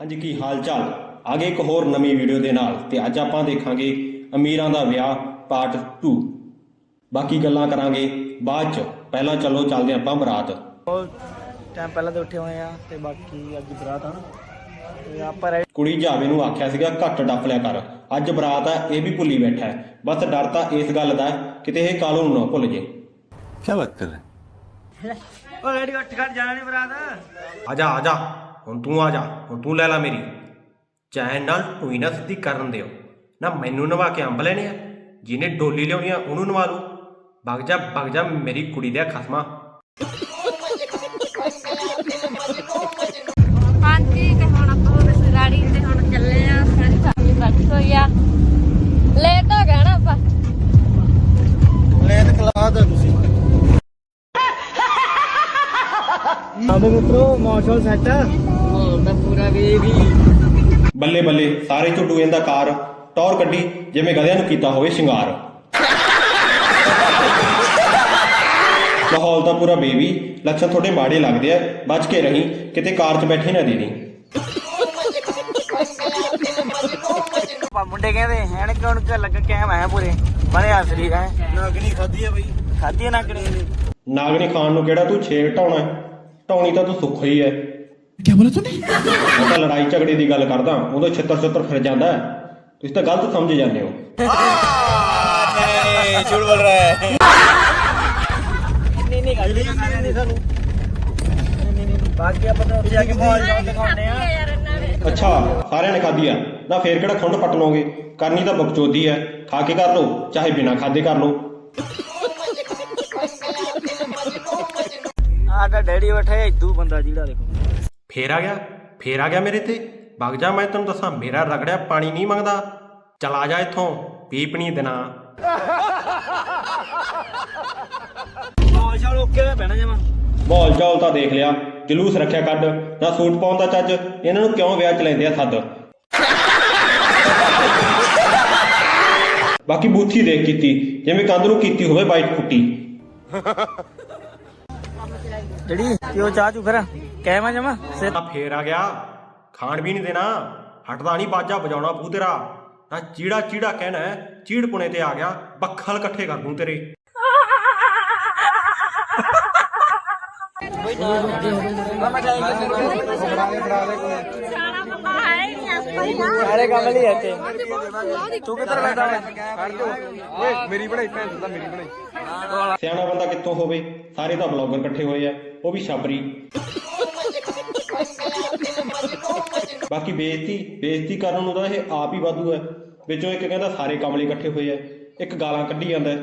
ਹਾਂਜੀ ਕੀ ਹਾਲ ਚਾਲ ਆਗੇ ਇੱਕ ਹੋਰ ਨਵੀਂ ਵੀਡੀਓ ਦੇ ਨਾਲ ਤੇ ਅੱਜ ਆਪਾਂ ਦੇਖਾਂਗੇ ਅਮੀਰਾਂ ਦਾ ਵਿਆਹ ਪਾਰਟ 2 ਬਾਕੀ ਗੱਲਾਂ ਕਰਾਂਗੇ ਬਾਅਦ ਚ। ਪਹਿਲਾਂ ਚਲੋ ਚੱਲਦੇ ਆਪਾਂ ਬਰਾਤ। ਟਾਈਮ ਪਹਿਲਾਂ ਤੋਂ ਉੱਠੇ ਹੋਏ ਆ ਤੇ ਬਾਕੀ ਅੱਜ ਬਰਾਤ ਆ ਤੇ ਆਪਾਂ ਕੁੜੀ ਜਾਵੇ ਨੂੰ ਆਖਿਆ ਸੀਗਾ ਘੱਟ ਡੱਫ ਲਿਆ ਕਰ। ਅੱਜ ਬਰਾਤ ਆ ਇਹ ਵੀ ਭੁੱਲੀ ਬੈਠਾ ਬਸ ਡਰ ਤਾਂ ਇਸ ਗੱਲ ਦਾ ਕਿਤੇ ਇਹ ਕਾਲੂ ਨਾ ਭੁੱਲ ਜੇ। ਕੀ ਬਾਤ ਕਰ ਰਿਹਾ? ਓਏ ਰੇਡੀ ਉੱਠ ਘੱਟ ਜਾਣਾ ਨਹੀਂ ਬਰਾਤ। ਆ ਜਾ ਆ ਜਾ। ਹੁਣ ਤੂੰ ਆ ਜਾ ਹੁਣ ਤੂੰ ਲੈ ਲੈ ਮੇਰੀ। ਚੈਨ ਨਾਲ ਟੂਈ ਨਾ ਸਿੱਧੀ ਕਰਨ ਦਿਓ। ਨਾ ਮੈਨੂੰ ਨਵਾ ਕੇ ਅੰਬ ਲੈਣੇ ਆ। ਜਿਹਨੇ ਡੋਲੀ ਲਿਆਉਣੀ ਆ ਉਹਨੂੰ ਨਵਾ ਲਓ। ਵਗ ਜਾ ਵਗ ਜਾ ਮੇਰੀ ਕੁੜੀ ਦੇ ਖਸਮਾ। ਹਾਂਜੀ ਤੇ ਹੁਣ ਆਪਾਂ ਬਸ ਗਾੜੀ ਤੇ ਹੁਣ ਚੱਲੇ ਆ। ਸਾਰੀ ਫੈਮਿਲੀ ਬੈਠੀ ਹੋਈ ਆ। ਲੇਟ ਹੋ ਗਿਆ ਨਾ ਆਪਾਂ। ਲੈ ਤੇ ਖਲਾ ਦਾ ਤੁਸੀਂ। ਆਵੇ ਮਿੱਤਰੋ ਮੌਸਮ ਸੈੱਟ ਪੂਰਾ ਵੀ ਬੱਲੇ ਬੱਲੇ ਸਾਰੇ ਝੁੱਡੂ ਇਹਦਾ ਕਾਰ ਟੌਰ ਕੱਢੀ ਜਿਵੇਂ ਗਧਿਆਂ ਨੂੰ ਕੀਤਾ ਹੋਵੇ ਸ਼ਿੰਗਾਰ। ਮਾਹੌਲ ਤਾਂ ਪੂਰਾ ਬੇਬੀ ਲੱਛਣ ਤੁਹਾਡੇ ਮਾੜੇ ਲੱਗਦੇ ਆ ਬਚ ਕੇ ਰਹੀਂ ਕਿਤੇ ਕਾਰ 'ਚ ਬੈਠੇ ਨਾ ਦੇ ਦੀ ਪਾ ਮੁੰਡੇ ਕਹਿੰਦੇ ਹੈਣ ਕਿਉਂ ਕਿ ਲੱਗ ਕਹਿ ਮੈਂ ਪੂਰੇ? ਬੜੇ ਆਸਰੀ ਹੈ ਨਾਗਣੀ ਖਾਦੀ ਆ ਬਈ। ਖਾਦੀ ਆ ਨਾਗਣੀ? ਨਾਗਣੀ ਖਾਣ ਨੂੰ ਕਿਹੜਾ ਤੂੰ ਛੇੜ ਢਾਉਣਾ ਹੈ? ਢਾਉਣੀ ਤਾਂ ਤੂੰ ਸੁੱਖ ਹੀ ਹੈ। ਕੀ ਬੋਲਾ ਤੂੰ? ਮੈਂ ਤਾਂ ਲੜਾਈ ਝਗੜੇ ਦੀ ਗੱਲ ਕਰਦਾ ਉਦੋਂ ਛਿੱਤਰ ਛਿੱਤਰ ਫਿਰ ਜਾਂਦਾ ਹੈ। ਤੁਸੀਂ ਤਾਂ ਗਲਤ ਸਮਝ ਜਾਂਦੇ ਹੋ। ਝੂਠ ਬੋਲ ਰਿਹਾ ਹੈ। ਨਹੀਂ ਨਹੀਂ ਗੱਲ ਨਹੀਂ ਸਾਨੂੰ। ਨਹੀਂ ਨਹੀਂ ਬਾਕੀ ਆਪਾਂ ਤਾਂ ਉੱਥੇ ਜਾ ਕੇ ਮਾਹੌਲ ਜਾਣ ਦਿਖਾਉਂਦੇ ਆ ਯਾਰ ਇਹਨਾਂ ਨੇ ਅੱਛਾ ਸਾਰਿਆਂ ਨੇ ਖਾਧੀ ਆ। ਨਾ ਫੇਰ ਕਿਹੜਾ ਖੁੰਡ ਪੱਟ ਲਓਗੇ? ਕਰਨੀ ਤਾਂ ਬਕਚੋਦੀ ਹੈ। ਖਾ ਕੇ ਕਰ ਲਓ ਚਾਹੇ ਬਿਨਾ ਖਾਦੇ ਕਰ ਲਓ। ਆਹ ਤਾਂ ਡੈਡੀ ਬੈਠਾ ਹੈ ਇਦੂ ਬੰਦਾ ਜਿਹੜਾ ਦੇਖੋ। ਫੇਰ ਆ ਗਿਆ ਫੇਰ ਆ ਗਿਆ ਮੇਰੇ ਤੇ। ਵਗ ਜਾ ਮੈਂ ਤੈਨੂੰ ਦੱਸਾਂ ਮੇਰਾ ਰਗੜਿਆ ਪਾਣੀ ਨਹੀਂ ਮੰਗਦਾ। ਚਲਾ ਜਾ ਇੱਥੋਂ ਪੀਪਣੀ ਮਾਹੌਲ ਸ਼ਾਲ ਓਕੇ ਹੋਇਆ ਪੈਣਾ ਜਮਾ। ਮਾਹੌਲ ਚਾਲ ਤਾਂ ਦੇਖ ਲਿਆ ਜਲੂਸ ਰੱਖਿਆ ਕੱਢ। ਨਾ ਸੂਟ ਪਾਉਣ ਦਾ ਚੱਜ ਇਹਨਾਂ ਨੂੰ ਕਿਉਂ ਵਿਆਹ ਚ ਲੈਂਦੇ ਆ ਸੱਦ? ਬਾਕੀ ਬੂਥੀ ਦੇਖ ਕੀਤੀ ਜਿਵੇਂ ਕੰਧ ਨੂੰ ਕੀਤੀ ਹੋਵੇ ਬਾਈਟ ਫੁੱਟੀ ਜਿਹੜੀ ਕਿਉਂ ਚਾਹ ਚੂ ਫਿਰ। ਕਹਿ ਮੈਂ ਜਮਾ ਸਿਰ ਆ ਫੇਰ ਆ ਗਿਆ ਖਾਣ ਵੀ ਨਹੀਂ ਦੇਣਾ ਹਟਦਾ ਨਹੀਂ ਬਾਜਾ ਵਜਾਉਣਾ ਪੂ ਤੇਰਾ। ਨਾ ਚੀੜਾ ਚੀੜਾ ਕਹਿਣਾ ਹੈ, ਚੀੜ ਪੁਣੇ ਤੇ ਆ ਗਿਆ ਬੱਖਲ ਇਕੱਠੇ ਕਰ ਦੂੰ ਤੇਰੇ। ਸਾਰਾ ਕੰਮ ਲਈ ਇੱਥੇ। ਤੂੰ ਕਿੱਧਰ ਬੈਠਾ ਸਿਆਣਾ ਬੰਦਾ ਕਿੱਥੋਂ ਹੋਵੇ? ਸਾਰੇ ਤਾਂ ਬਲੌਗਰ ਇਕੱਠੇ ਹੋਏ ਆ ਉਹ ਵੀ ਛਾਬਰੀ। ਬਾਕੀ ਬੇਇੱਜ਼ਤੀ ਬੇਇੱਜ਼ਤੀ ਕਰਨ ਨੂੰ ਤਾਂ ਇਹ ਆਪ ਹੀ ਵਾਧੂ ਹੈ। ਵਿੱਚੋਂ ਇੱਕ ਕਹਿੰਦਾ ਸਾਰੇ ਕਮਲੇ ਇਕੱਠੇ ਹੋਏ ਐ ਇੱਕ ਗਾਲਾਂ ਕੱਢੀ ਜਾਂਦਾ ਦੇ।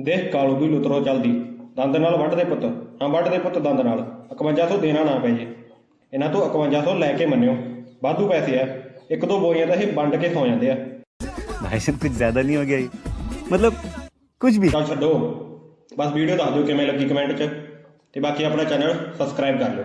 ਦੇਖ ਕਾਲੂ ਵੀ ਲੁਤਰੋ ਜਲਦੀ। ਦੰਦ ਨਾਲ ਵੱਢ ਦੇ ਪੁੱਤ। ਹਾਂ ਵੱਢ ਦੇ ਪੁੱਤ ਦੰਦ ਨਾਲ। 5100 ਦੇਣਾ ਨਾ ਪੈ ਜੇ। ਇਹਨਾਂ ਤੋਂ 5100 ਲੈ ਕੇ ਮੰਨਿਓ। ਵਾਧੂ ਪੈਸੇ ਆ। ਇੱਕ ਦੋ ਬੋਈਆਂ ਤਾਂ ਇਹ ਵੰਡ ਕੇ ਸੌ ਜਾਂਦੇ ਆ। ਭਾਈ ਸਾਹਿਬ ਕੁਝ ਜ਼ਿਆਦਾ ਨਹੀਂ ਹੋ ਗਿਆ ਮਤਲਬ ਕੁਝ ਵੀ। ਚੱਲ ਛੱਡੋ। ਬਸ ਵੀਡੀਓ ਦੱਸ ਦਿਓ ਕਿਵੇਂ ਲੱਗੀ ਕਮੈਂਟ 'ਚ। ਤੇ ਬਾਕੀ ਆਪਣਾ ਚੈਨਲ ਸਬਸਕ੍ਰਾਈਬ ਕਰ ਲਿਓ।